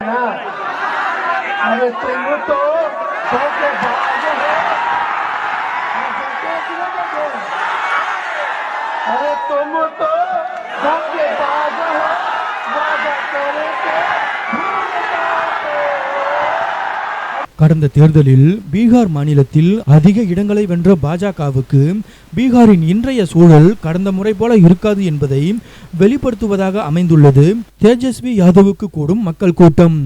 اري تو سڀ ساج هو. اري تو سڀ ساڌو هو. கடந்த தேர்தலில் பீகார் மாநிலத்தில் அதிக இடங்களை வென்ற பாஜகவுக்கு பீகாரின் இன்றைய சூழல் கடந்த முறை போல இருக்காது என்பதை வெளிப்படுத்துவதாக அமைந்துள்ளது. தேஜஸ்வி யாதவுக்கு கூடும் மக்கள் கூட்டம்.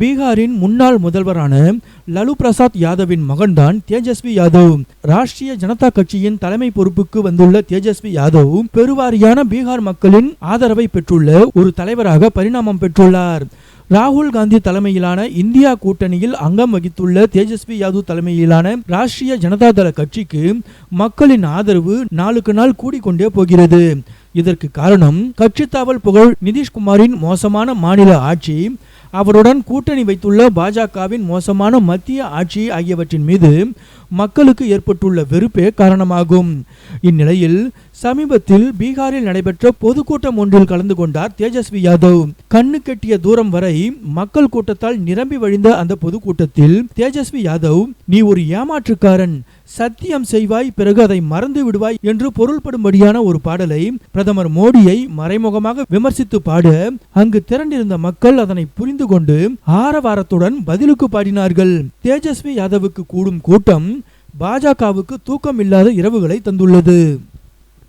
பீகாரின் முன்னாள் முதல்வரான லலு பிரசாத் யாதவின் மகன்தான் தேஜஸ்வி யாதவ். ராஷ்டிரிய ஜனதா கட்சியின் தலைமை பொறுப்புக்கு வந்துள்ள தேஜஸ்வி யாதவ் பெருவாரியான பீகார் மக்களின் ஆதரவை பெற்றுள்ள ஒரு தலைவராக பரிணாமம் பெற்றுள்ளார். ராகுல் காந்தி தலைமையிலான இந்தியா கூட்டணியில் அங்கம் வகித்துள்ள தேஜஸ்வி யாதவ் தலைமையிலான ராஷ்டிரிய ஜனதா தள கட்சிக்கு மக்களின் ஆதரவு நாளுக்கு நாள் கூடிக்கொண்டே போகிறது. இதற்கு காரணம் கட்சித்தாவல் புகழ் நிதிஷ்குமாரின் மோசமான மாநில ஆட்சி அவருடன் கூட்டணி வைத்துள்ள பாஜகவின் மோசமான மத்திய ஆட்சி ஆகியவற்றின் மீது மக்களுக்கு ஏற்பட்டுள்ள வெறுப்பே காரணமாகும். இந்நிலையில் சமீபத்தில் பீகாரில் நடைபெற்ற பொதுக்கூட்டம் ஒன்றில் கலந்து கொண்டார் தேஜஸ்வி யாதவ். கண்ணு கெட்டிய தூரம் வரை மக்கள் கூட்டத்தால் நிரம்பி வழிந்த அந்த பொதுக்கூட்டத்தில் தேஜஸ்வி யாதவ் நீ ஒரு ஏமாற்றுக்காரன். சத்தியம் செய்வாய் பிறகு அதை மறந்து விடுவாய் என்று பொருள்படும்படியான ஒரு பாடலை பிரதமர் மோடியை மறைமுகமாக விமர்சித்து பாட அங்கு திரண்டிருந்த மக்கள் அதனை புரிந்து கொண்டு ஆரவாரத்துடன் பதிலுக்கு பாடினார்கள். தேஜஸ்வி யாதவுக்கு கூடும் கூட்டம் பாஜகவுக்கு தூக்கம் இல்லாத இரவுகளை தந்துள்ளது.